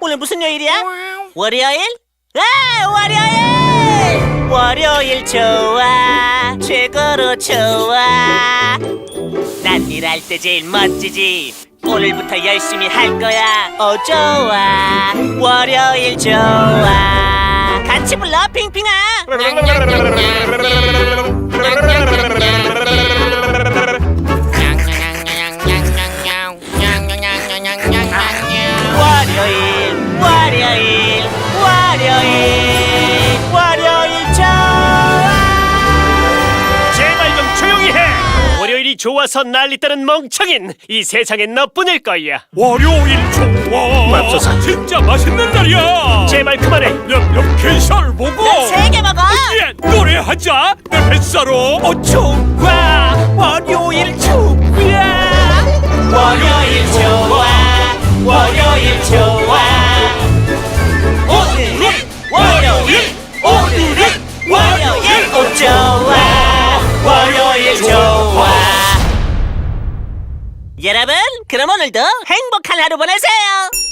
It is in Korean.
오늘 무슨 요일이야? 월요일? 아, 월요일! 월요일 좋아, 최고로 좋아. 난 일할 때 제일 멋지지. 오늘부터 열심히 할 거야. 어, 좋아. 월요일 좋아. 같이 불러, 핑핑아. 월요일, 좋아서 난리다는 멍청인 이 세상엔 너뿐일 거야. 월요일 좋아 맙소사. 진짜 맛있는 날이야 제발 그만해. 냠냠 게살 보고 세개 먹어. 예, 노래하자 내 뱃살로 어 좋아 여러분, 그럼 오늘도 행복한 하루 보내세요.